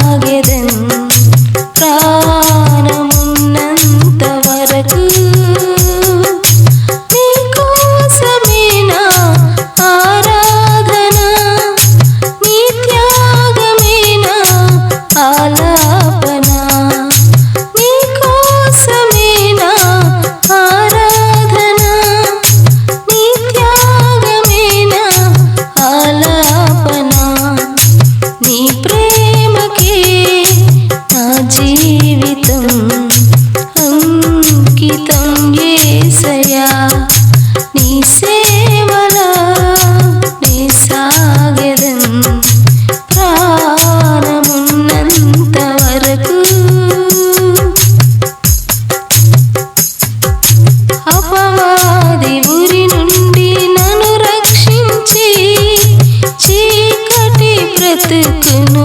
പ്രാഗതൻ പ്രാ রেতে কেন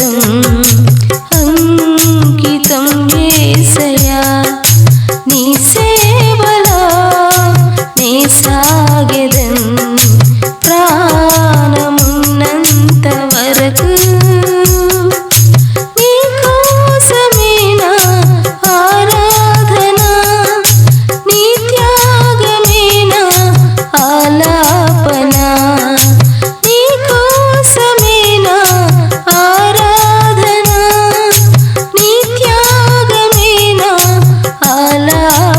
வேண்டும்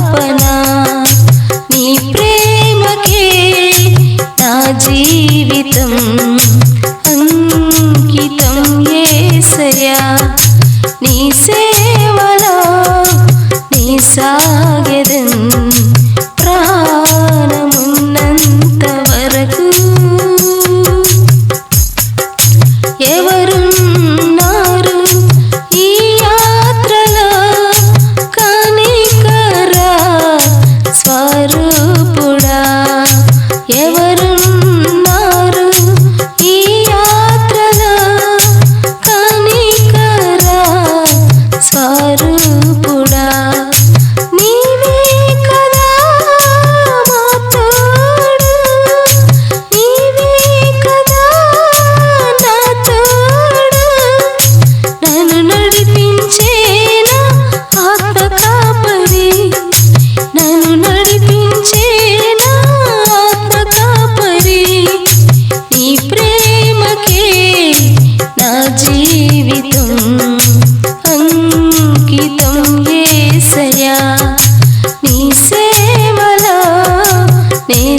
अपना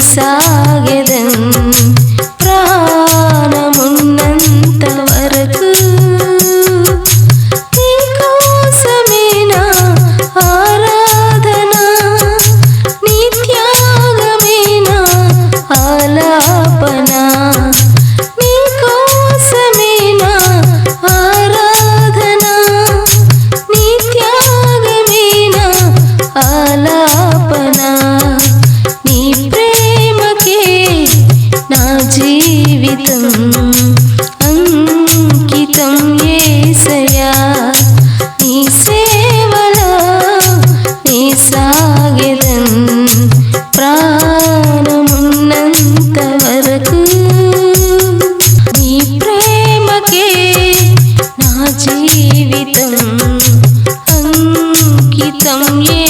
ಸಾಗೆ 容易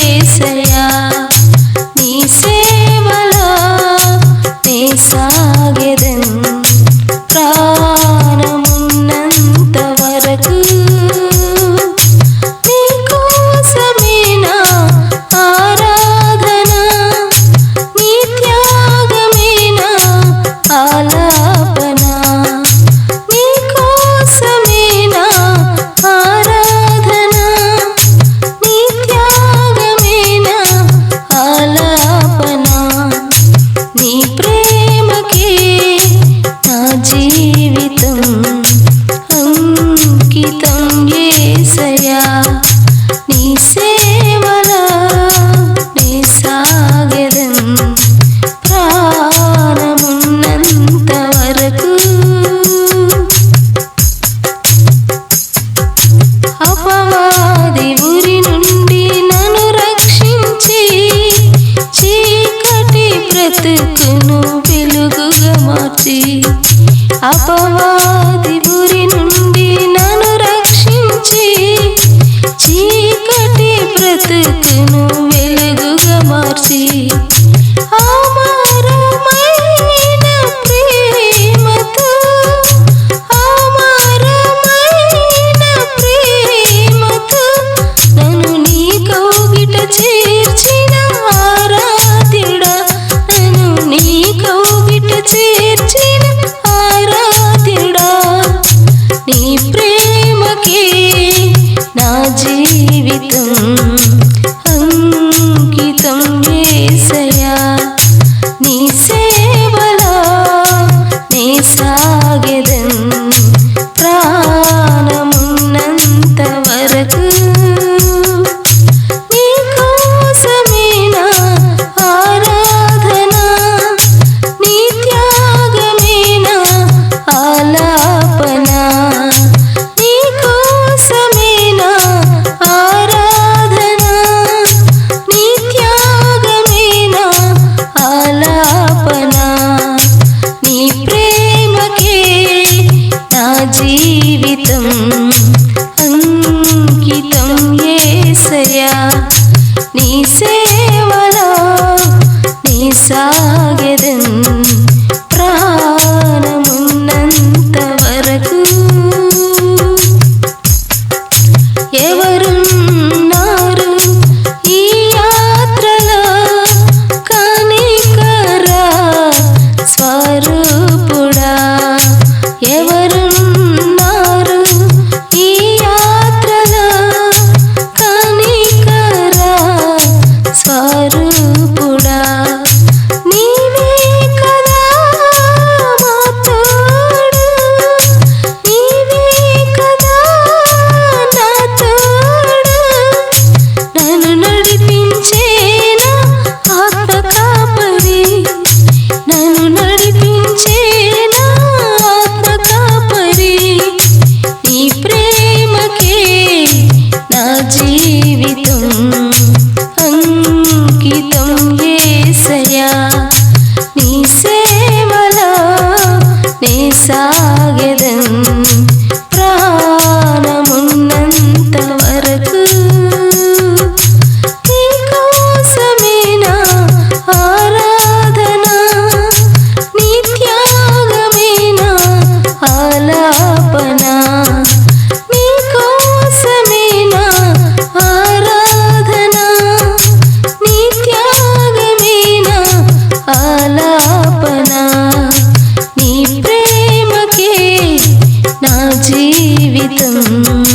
Перевери చేర్చిన ఆరాధిడా నీ ప్రేమకే నా జీవితం. വിത്തും